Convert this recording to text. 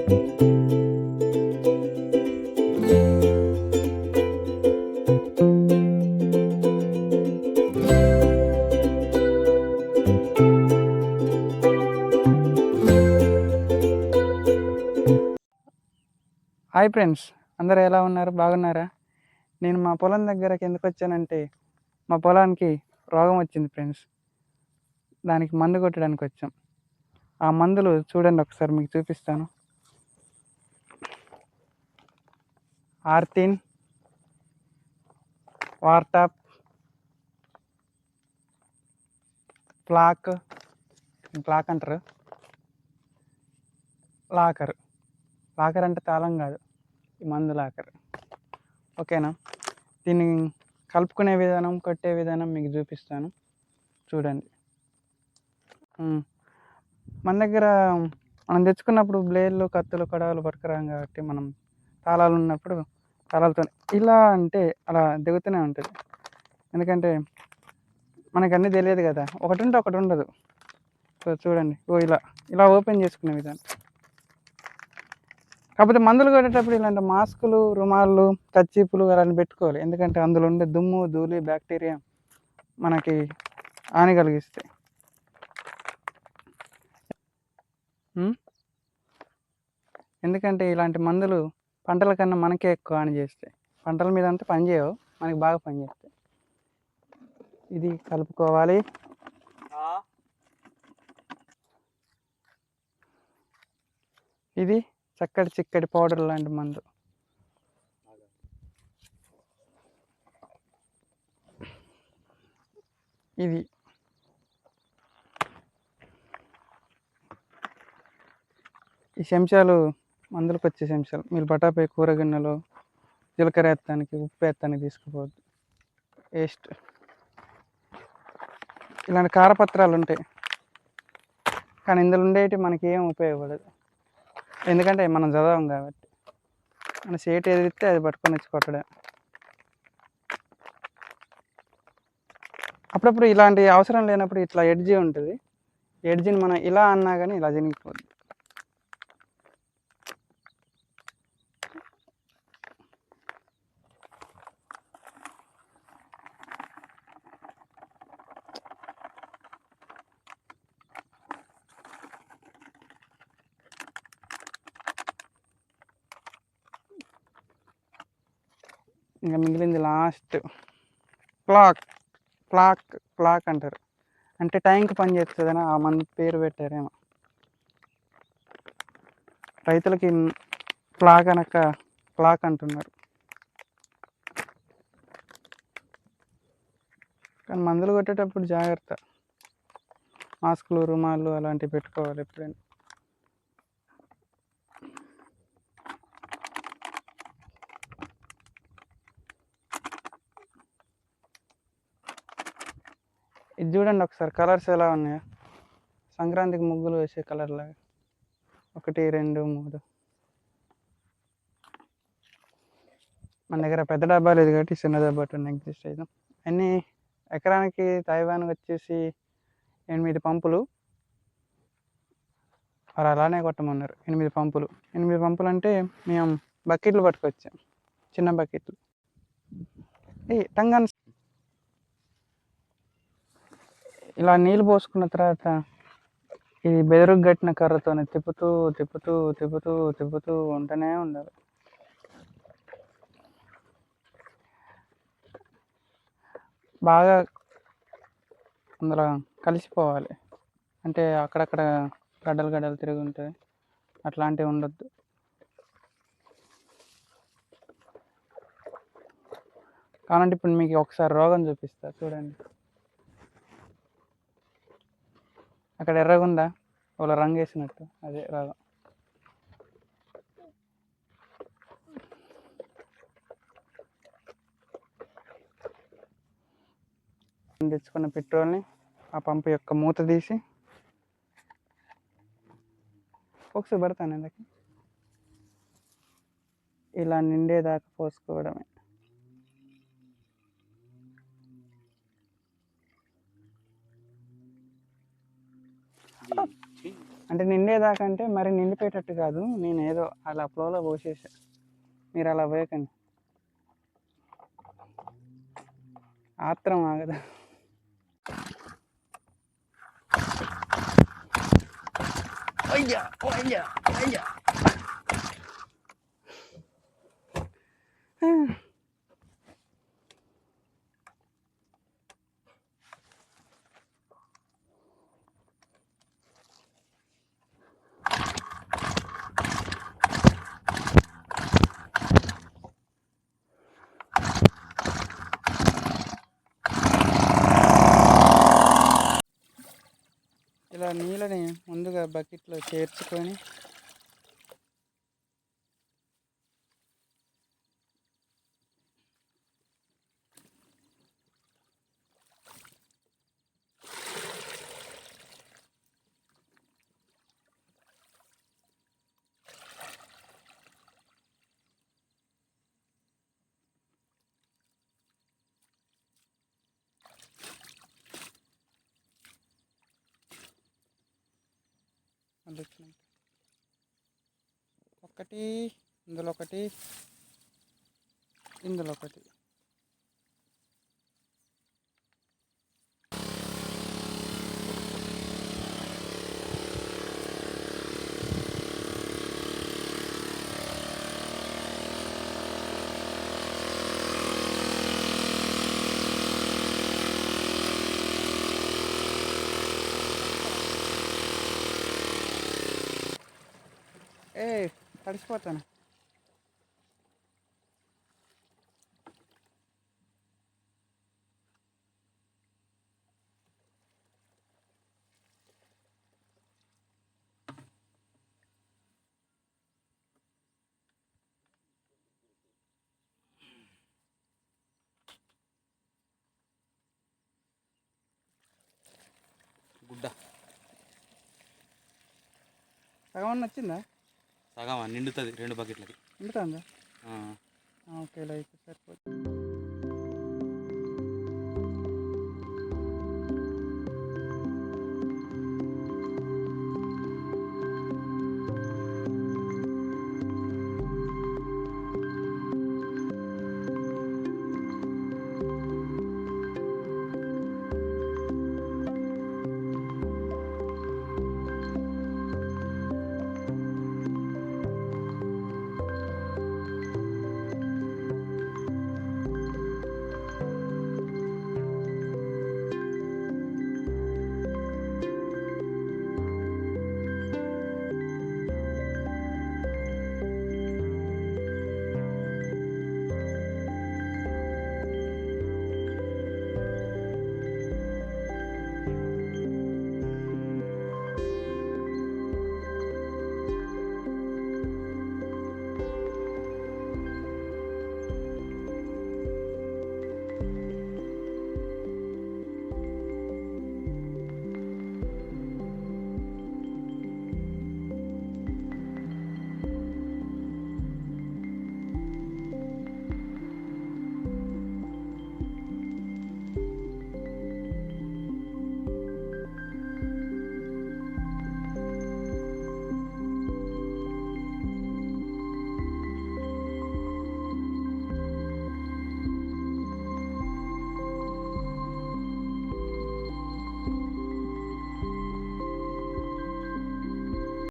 Hi friends అందరూ ఎలా ఉన్నారు? బాగున్నారా? నేను మా పొలం దగ్గరకి ఎందుకు వచ్చానంటే మా పొలానికి రోగం వచ్చింది ఫ్రెండ్స్ దానికి మందు కొట్టడానికి వచ్చాం. ఆ మందులు చూడండి ఒకసారి మీకు చూపిస్తాను. ఆర్తిన్ వార్టాప్ ప్లాక్ ప్లాక్ అంటారు. లాకర్. లాకర్ అంటే తాళం కాదు ఈ మందు లాకర్. ఓకేనా? దీన్ని కలుపుకునే విధానం కొట్టే విధానం మీకు చూపిస్తాను. చూడండి. మన దగ్గర మనం తెచ్చుకున్నప్పుడు బ్లేడ్లు కత్తులు కడవలు పట్టుకురాం కాబట్టి మనం తాళాలు ఉన్నప్పుడు తాళాలతో ఇలా అంటే అలా దిగుతూనే ఉంటుంది. ఎందుకంటే మనకు అన్నీ తెలియదు కదా. ఒకటి ఉంటే ఒకటి ఉండదు సో చూడండి. ఓ ఇలా ఇలా ఓపెన్ చేసుకునే విధానం. కాకపోతే మందులు కొట్టేటప్పుడు ఇలాంటి మాస్కులు రుమాళ్ళు కచ్చీపులు అలాంటి పెట్టుకోవాలి. ఎందుకంటే అందులో ఉండే దుమ్ము ధూళి బ్యాక్టీరియా మనకి హాని కలిగిస్తాయి. ఎందుకంటే ఇలాంటి మందులు పంటల కన్నా మనకే ఎక్కువ హాని చేస్తాయి పంటల మీద అంతా పనిచేయవు మనకి బాగా పనిచేస్తాయి ఇది కలుపుకోవాలి. ఇది చక్కటి చిక్కటి పౌడర్ లాంటి మందు. ఇది. ఈ చెంచాలు మందులకు వచ్చే అంశాలు మీరు బటాపై కూరగిన్నెలో జీలకర్ర వేస్తానికి ఉప్పు వేస్తానికి తీసుకుపోవద్దు వేస్ట్ ఇలాంటి కారపత్రాలు ఉంటాయి. కానీ ఇందులో ఉండేవి మనకి ఏం ఉపయోగపడదు. ఎందుకంటే మనం చదవం కాబట్టి. మన సేట్ ఏది ఇస్తే అది పట్టుకొని వచ్చి కొట్టడం. అప్పుడప్పుడు ఇలాంటి అవసరం లేనప్పుడు ఇట్లా ఎడ్జి ఉంటుంది. ఎడ్జిని మనం ఇలా అన్నా కానీ ఇలా జరిగిపోద్ది ఇంకా మిగిలింది లాస్ట్. క్లాక్ క్లాక్ క్లాక్ అంటారు. అంటే టైంకి పని చేస్తుందని ఆ మంది పేరు పెట్టారేమో. రైతులకి క్లాక్ అనక క్లాక్ అంటున్నారు. కానీ మందులు కొట్టేటప్పుడు జాగ్రత్త. మాస్కులు రుమాలు అలాంటివి పెట్టుకోవాలి ఎప్పుడైనా. ఇది చూడండి ఒకసారి కలర్స్ ఎలా ఉన్నాయో. సంక్రాంతికి ముగ్గులు వేసే కలర్లాగా ఒకటి రెండు మూడు. మన దగ్గర పెద్ద డబ్బా లేదు కాబట్టి చిన్న డబ్బా ఎగ్జిస్ట్ అవుతాం అన్ని ఎకరానికి తైవాన్ వచ్చేసి ఎనిమిది పంపులు. వారు అలానే కొట్టమన్నారు ఎనిమిది పంపులు. ఎనిమిది పంపులు అంటే మేము బకెట్లు పట్టుకొచ్చాం చిన్న బకెట్లు. ఈ టంగన్స్ ఇలా నీళ్ళు పోసుకున్న తర్వాత ఇది బెదరుకు కట్టిన కర్రతోనే తిప్పుతూ తిప్పుతూ తిప్పుతూ తిప్పుతూ ఉంటూనే ఉండాలి. బాగా అందులో కలిసిపోవాలి. అంటే అక్కడక్కడ గడ్డలు గడ్డలు తిరిగి ఉంటాయి అట్లాంటివి ఉండొద్దు. కావాలంటే ఇప్పుడు మీకు ఒకసారి రోగం చూపిస్తా. చూడండి. అక్కడ ఎర్రగుందా? వాళ్ళ రంగు వేసినట్టు అదే రాగం. తెచ్చుకున్న పెట్రోల్ని ఆ పంపు యొక్క మూత తీసి ఒకసారి పడతాను ఇందాక. ఇలా నిండేదాకా పోసుకోవడమే. అంటే నిండేదాకా అంటే మరి నిండిపోయేటట్టు కాదు. నేను ఏదో అలా ఫ్లోలో పోసేసా. మీరు అలా పోయకండి. ఆత్రం ఆగదా. అయ్యా అయ్యా అయ్యా. నీళ్ళని ముందుగా బకెట్లో చేర్చుకొని మళ్ళీ ఒకటి ఇందులో ఒకటి ఇందులో ఒకటి. ఏ తడిసిపోతాను. గుడ్డ. సగం నచ్చిందా సగం నిండుతుంది రెండు బకెట్లకి. ఆ. ఓకే అయితే సరిపోతుంది.